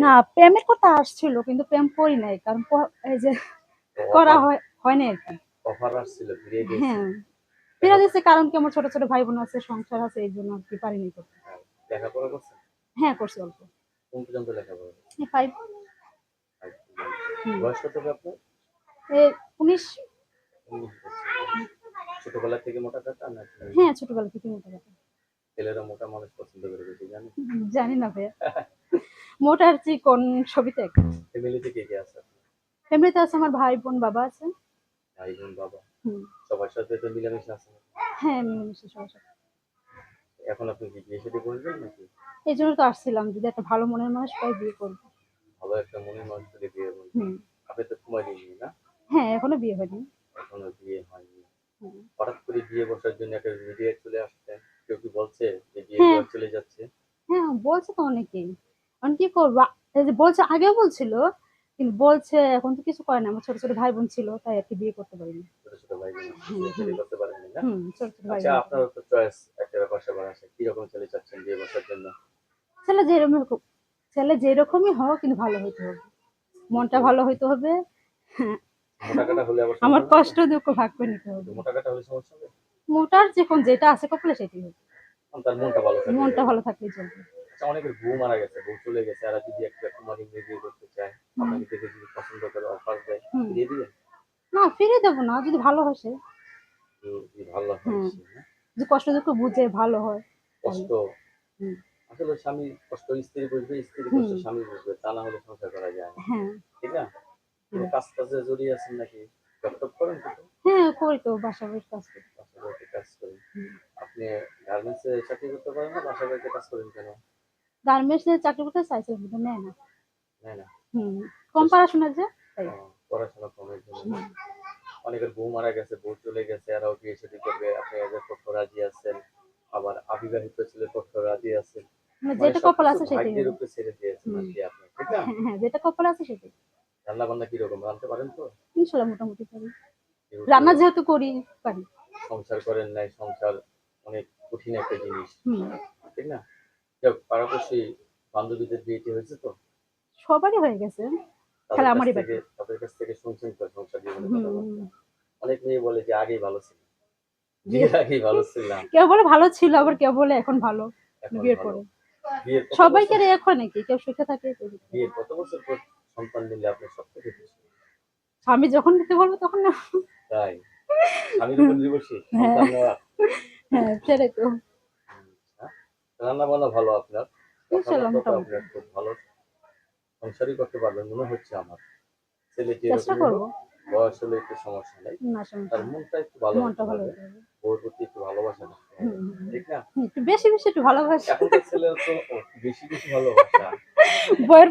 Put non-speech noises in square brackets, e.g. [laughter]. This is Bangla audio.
না প্রেমের কথা আসছিল কিন্তু প্রেম করি নাই কারণ এই যে করা হয় হয় না আর কি। অফার আসছিল ফিরিয়ে দিয়েছে। হ্যাঁ ফিরে দিচ্ছে কারণ কি আমার ছোট ছোট ভাই বোন আছে সংসার আছে এই জন্য আর কি পারিনি করতে হ্যাঁ, লেখাপড়া করছেন হ্যাঁ করছি অল্প। কোন পর্যন্ত লেখাপড়া? করছেন ফাইভ। বয়স কত আপনার? উনিশ। উনিশ ছোটবেলা থেকে মোটা কাটা নাকি হ্যাঁ ছোটবেলা থেকে মোটা কথা ছেলেরা মোটা মানুষ পছন্দ করে বেশি জানেন? জানি না ভাইয়া। [laughs] মোটার চিকন ছবিতে? ফ্যামিলিতে কে কে আছে? ফ্যামিলিতে আছে আমার ভাই বোন বাবা আছে। ভাই বোন বাবা সবার সাথে তো মিলামিশা আছে? হ্যাঁ মিলেমিশে সবার সাথে। এখন আপনি কি বিয়ে শাদী করবেন নাকি? এই জন্য তো আসছিলাম যদি একটা ভালো মনের মানুষ পাই বিয়ে করব। ভালো একটা মনের মানুষ করে বিয়ে করবেন। আপনি তো কুমারী না? হ্যাঁ এখনও বিয়ে হয়নি। এখনও বিয়ে হয়নি। হঠাৎ করে বিয়ে বসার জন্য একটা মিডিয়া চলে আসছে। কেউ কি বলছে যে বিয়ে হ্যাঁ। চলে যাচ্ছে? হ্যাঁ বলছে তো অনেকেই। আমি কি করব? বলছে আগেও বলছিল কিন্তু বলছে এখন তো কিছু করে না আমার ছোট ছোট ভাই বোন ছিল তাই আর কি বিয়ে করতে পারিনি। ছেলে যেরকম ছেলে যেরকমই হোক কিন্তু ভালো হইতে হবে। মনটা ভালো হইতে হবে। আমার কষ্ট দুঃখ ভাগ করে নিতে হবে। মোটার যখন যেটা আছে কপালে সেটাই হবে। মনটা ভালো থাকে। মনটা ভালো থাকলেই চলবে। আচ্ছা অনেকের বউ মারা গেছে বউ চলে গেছে। আর যদি একটা কুমারী মেয়ে বিয়ে করতে চায় আপনাকে দেখে যদি পছন্দ করে অফার দেয় দিয়ে দিবেন? না ফিরে দেবো না যদি ভালো হয় সে। যদি ভালো হয়? যদি কষ্ট দুঃখ বুঝে ভালো হয় কষ্ট? আসলে স্বামী কষ্ট স্ত্রী বুঝবে স্ত্রী কষ্ট স্বামী বুঝবে তা না হলে সংসার করা যায় হ্যাঁ। ঠিক না? কাজ কাজে জড়িয়ে আছেন নাকি? জব করেন হ্যাঁ করি তো বাসা বাড়ির কাজ করি। বাসা বাড়িতে কাজ হুম। আপনি গার্মেন্টসে চাকরি করতে পারেন না বাসা বাড়িতে কাজ করেন কেন? গার্মেন্টসে চাকরি করতে চাইছে কিন্তু নেয় না। হুম কম পড়াশোনা যে পড়াশোনা কমের জন্য। অনেকের বউ মারা গেছে বউ চলে গেছে আরও বিয়ে শাদী করবে। আপনি এদের পক্ষ রাজি আছেন আবার অবিবাহিত ছেলের পক্ষ রাজি আছেন। মানে মানে যেটা কপাল আছে সেটাই। ছেড়ে দিয়েছেন হুম। আপনি ঠিক না? হ্যাঁ হ্যাঁ যেটা কপাল আছে সেটাই। রান্না বান্না কীরকম? রাঁধতে পারেন তো? ইনশাল্লাহ মোটামুটি পারি। রান্না যেহেতু করি পারি। সংসার করেন নাই সংসার অনেক কঠিন একটা জিনিস। ঠিক না? পাড়াপড়শি বান্ধবীদের বিয়েটি হয়েছে তো? সবারই হয়ে গেছে। কাছ আমারই থেকে তাদের কাছ থেকে শুনছেন তো সংসার কথাবার্তা অনেক মেয়ে বলে যে আগেই ভালো ছিল বিয়ের আগেই ভালো ছিলাম। কেউ বলে ভালো ছিল আবার কেউ বলে এখন ভালো। বিয়ের। পরে। সবাইকে হয় নাকি? কেউ সুখে থাকে বিয়ের কত বছর পর সন্তান নিলে আপনি সব থেকে স্বামী যখন দিতে বলব তখন না। তাই? স্বামীর উপর নির্ভরশীল হ্যাঁ। হ্যাঁ সেটাই তো। রান্না বান্না ভালো আপনার খুব ভালো। সংসারই করতে পারবেন মনে হচ্ছে আমার। ছেলে করব। বয়স হলে একটু সমস্যা নেই। তার মনটা একটু ভালো। ওর প্রতি একটু ভালোবাসা। ঠিক না? একটু বেশি বেশি একটু ভালোবাসা। এখনকার ছেলে তো বেশি বেশি ভালোবাসা। বইয়ের